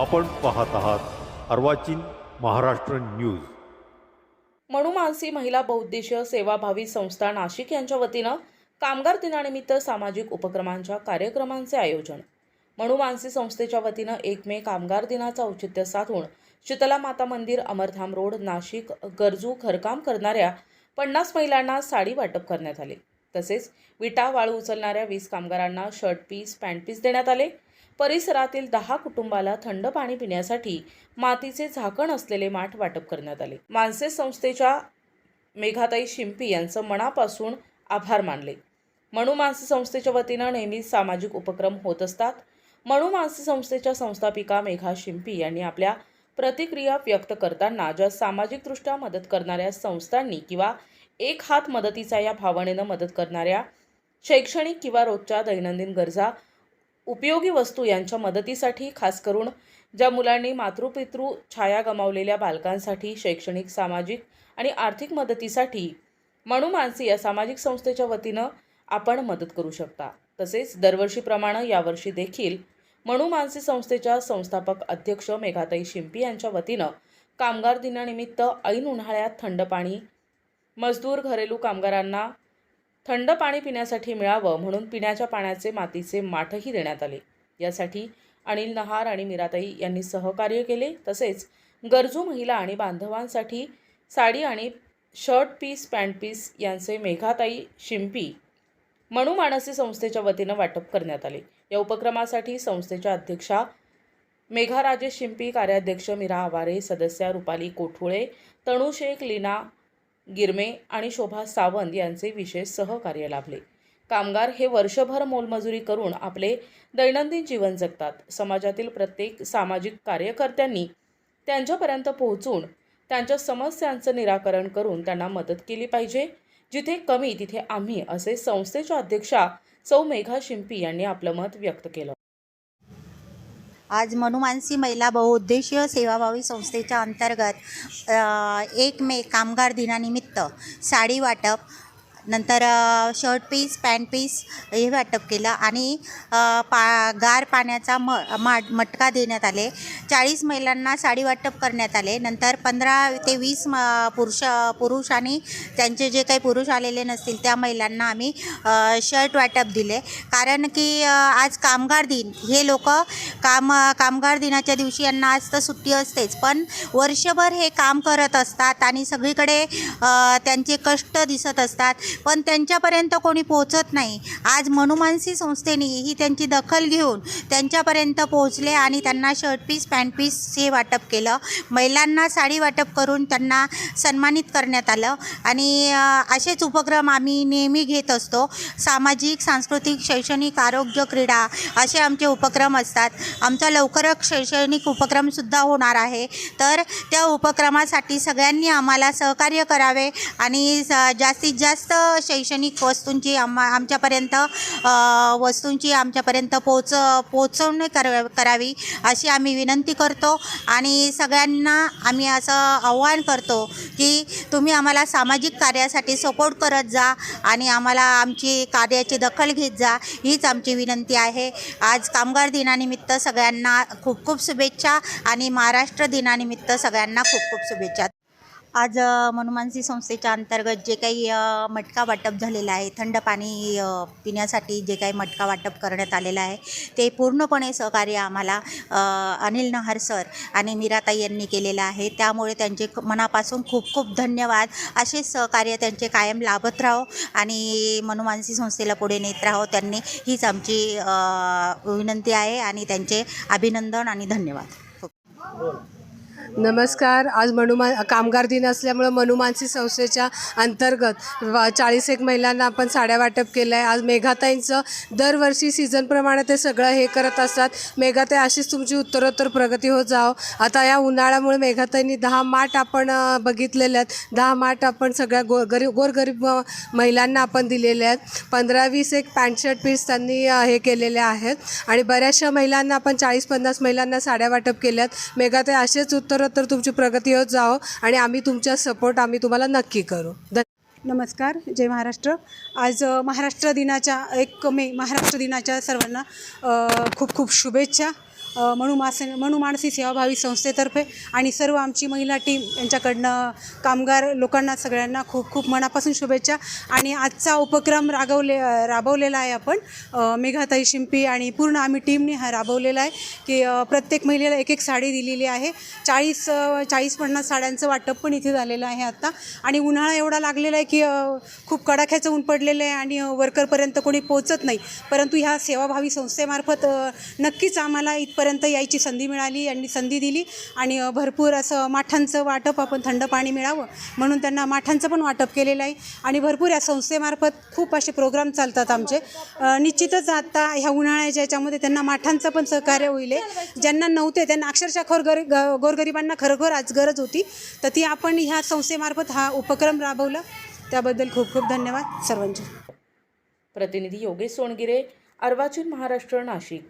आपण पाहत आहात अर्वाचीन महाराष्ट्र न्यूज. मनुमानसी महिला बहुउद्देशीय सेवाभावी संस्था नाशिक यांच्या वतीनं कामगार दिनानिमित्त सामाजिक उपक्रमांच्या कार्यक्रमांचे आयोजन. मनुमानसी संस्थेच्या वतीनं एक मे कामगार दिनाचं औचित्य साधून शीतला माता मंदिर अमरधाम रोड नाशिक गरजू घरकाम करणाऱ्या पन्नास महिलांना साडी वाटप करण्यात आले. तसेच विटा वाळू उचलणाऱ्या वीस कामगारांना शर्ट पीस पॅन्ट पीस देण्यात आले. परिसरातील दहा कुटुंबाला थंड पाणी पिण्यासाठी मातीचे झाकण असलेले माठ वाटप करण्यात आले. मानसे संस्थेच्या मेघाताई शिंपी यांचं मनापासून आभार मानले. म्हणू मानसे संस्थेच्या वतीनं नेहमीच सामाजिक उपक्रम होत असतात. मनु मानसे संस्थेच्या संस्थापिका मेघा शिंपी यांनी आपल्या प्रतिक्रिया व्यक्त करताना ज्या सामाजिकदृष्ट्या मदत करणाऱ्या संस्थांनी किंवा एक हात मदतीचा या भावनेनं मदत करणाऱ्या शैक्षणिक किंवा रोजच्या दैनंदिन गरजा उपयोगी वस्तू यांच्या मदतीसाठी खास करून ज्या मुलांनी मातृपितृ छाया गमावलेल्या बालकांसाठी शैक्षणिक सामाजिक आणि आर्थिक मदतीसाठी म्हणू मानसी या सामाजिक संस्थेच्या वतीनं आपण मदत करू शकता. तसेच दरवर्षीप्रमाणे यावर्षी देखील म्हणू मानसी संस्थेच्या संस्थापक अध्यक्ष मेघाताई शिंपी यांच्या वतीनं कामगार दिनानिमित्त ऐन उन्हाळ्यात थंड पाणी मजदूर घरेलू कामगारांना थंड पाणी पिण्यासाठी मिळावं म्हणून पिण्याच्या पाण्याचे मातीचे माठही देण्यात आले. यासाठी अनिल नहार आणि मीराताई यांनी सहकार्य केले. तसेच गरजू महिला आणि बांधवांसाठी साडी आणि शर्ट पीस पॅन्ट पीस यांचे मेघाताई शिंपी म्हणू मानसी संस्थेच्या वतीनं वाटप करण्यात आले. या उपक्रमासाठी संस्थेच्या अध्यक्षा मेघा राजेश शिंपी कार्याध्यक्ष मीरा आवारे सदस्या रुपाली कोठुळे तणू शेख लीना गिरमे आणि शोभा सावंत यांचे विशेष सहकार्य लाभले. कामगार हे वर्षभर मोलमजुरी करून आपले दैनंदिन जीवन जगतात. समाजातील प्रत्येक सामाजिक कार्यकर्त्यांनी त्यांच्यापर्यंत पोहोचून त्यांच्या समस्यांचं निराकरण करून त्यांना मदत केली पाहिजे. जिथे कमी तिथे आम्ही असे संस्थेच्या अध्यक्षा सौ मेघा शिंपी यांनी आपलं मत व्यक्त केलं. आज मनुमानसी महिला बहुउद्देशीय सेवाभावी संस्थेच्या अंतर्गत एक मे कामगार दिनानिमित्त साडी वाटप नंतर शर्ट पीस पॅन्ट पीस हे वाटप केलं आणि पा गार पाण्याचा म मा मटका देण्यात आले. चाळीस महिलांना साडी वाटप करण्यात आले. नंतर पंधरा ते वीस म पुरुष पुरुष आणि त्यांचे जे काही पुरुष आलेले नसतील त्या महिलांना आम्ही शर्ट वाटप दिले. कारण की आज कामगार दिन. हे लोक काम कामगार दिनाच्या दिवशी यांना आज तर सुट्टी असतेच. पण वर्षभर हे काम करत असतात आणि सगळीकडे त्यांचे कष्ट दिसत असतात. पण त्यांच्यापर्यंत कोणी पोहोचत नाही. आज मनुमानसी संस्थेने ही त्यांची दखल घेऊन त्यांच्यापर्यंत पोहोचले आणि त्यांना शर्ट पीस पॅन्ट पीस हे वाटप केलं. महिलांना साडी वाटप करून त्यांना सन्मानित करण्यात आलं. आणि असेच उपक्रम आम्ही नेहमी घेत असतो. सामाजिक सांस्कृतिक शैक्षणिक आरोग्य क्रीडा असे आमचे उपक्रम असतात. आमचा लवकरच शैक्षणिक उपक्रमसुद्धा होणार आहे. तर त्या उपक्रमासाठी सगळ्यांनी आम्हाला सहकार्य करावे आणि स- जास्तीत जास्त शैक्षणिक वस्तूंची आम्हा आमच्यापर्यंत वस्तूंची आमच्यापर्यंत पोच पोचवणे कर करावी अशी आम्ही विनंती करतो. आणि सगळ्यांना आम्ही असं आव्हान करतो की तुम्ही आम्हाला सामाजिक कार्यासाठी सपोर्ट करत जा आणि आम्हाला आमची कार्याची दखल घेत जा हीच आमची विनंती आहे. आज कामगार दिनानिमित्त सगळ्यांना खूप खूप शुभेच्छा आणि महाराष्ट्र दिनानिमित्त सगळ्यांना खूप खूप शुभेच्छा. आज मनुमानसी संस्थेच्या अंतर्गत जे काही मटका वाटप झालेला आहे थंड पाणी पिण्यासाठी जे काही मटका वाटप करण्यात आलेलं आहे ते पूर्णपणे सहकार्य आम्हाला अनिल नहार सर आणि मीराताई यांनी केलेलं आहे. त्यामुळे त्यांचे मनापासून खूप खूप धन्यवाद. असे सहकार्य त्यांचे कायम लाभत राहो आणि मनुमानसी संस्थेला पुढे नेत राहो. त्यांनी हीच आमची विनंती आहे आणि त्यांचे अभिनंदन आणि धन्यवाद. नमस्कार. आज मनुमा कामगार दिन असल्यामुळं मनुमानसी संस्थेच्या अंतर्गत चाळीस एक महिलांना आपण साड्या वाटप केलं आहे आज मेघाताईंचं दरवर्षी सीझनप्रमाणे ते सगळं हे करत असतात. मेघाताई अशीच तुमची उत्तरोत्तर प्रगती होत जाओ आता या उन्हाळ्यामुळे मेघाताईंनी दहा माठ आपण बघितलेले आहेत. दहा माठ आपण सगळ्या गो गरीब गोरगरीब महिलांना आपण दिलेले आहेत. पंधरा वीस एक पॅन्ट शर्ट पीस त्यांनी हे केलेले आहेत. आणि बऱ्याचशा महिलांना आपण चाळीस पन्नास महिलांना साड्या वाटप केल्या आहेत मेघाताई असेच उत्तर तर तुमची प्रगती होत जावं आणि आम्ही तुमच्या सपोर्ट आम्ही तुम्हाला नक्की करू. नमस्कार जय महाराष्ट्र. आज महाराष्ट्र दिनाच्या एक मे महाराष्ट्र दिनाच्या सर्वांना खूप खूप शुभेच्छा. मनुमासे मनुमानसी मास सेवाभावी संस्थेतर्फे आणि सर्व आमची महिला टीम यांच्याकडनं कामगार लोकांना सगळ्यांना खूप खूप मनापासून शुभेच्छा. आणि आजचा उपक्रम रागवले राबवलेला आहे आपण. मेघाताई शिंपी आणि पूर्ण आम्ही टीमने हा राबवलेला आहे की प्रत्येक महिलेला एक एक साडी दिलेली आहे. चाळीस चाळीस पन्नास साड्यांचं वाटप पण इथे झालेलं आहे आत्ता आणि उन्हाळा एवढा लागलेला आहे की खूप कडाख्याचं ऊन पडलेलं आहे आणि वर्करपर्यंत कोणी पोहोचत नाही. परंतु ह्या सेवाभावी संस्थेमार्फत नक्कीच आम्हाला इथपर्यंत यायची संधी मिळाली यांनी संधी दिली आणि भरपूर असं माठांचं वाटप आपण थंड पाणी मिळावं म्हणून त्यांना माठांचं पण वाटप केलेलं आहे. आणि भरपूर या संस्थेमार्फत खूप असे प्रोग्राम चालतात आमचे. निश्चितच आता ह्या उन्हाळ्याच्या याच्यामध्ये त्यांना माठांचं पण सहकार्य होईल आहे. ज्यांना नव्हते त्यांना अक्षरशः खोर गर ग- गोरगरिबांना खरोखर आज गरज होती. तर ती आपण ह्या संस्थेमार्फत हा उपक्रम राबवला. त्याबद्दल खूप खूप धन्यवाद सर्वांचे. प्रतिनिधी योगेश सोनगिरे अर्वाचीन महाराष्ट्र नाशिक.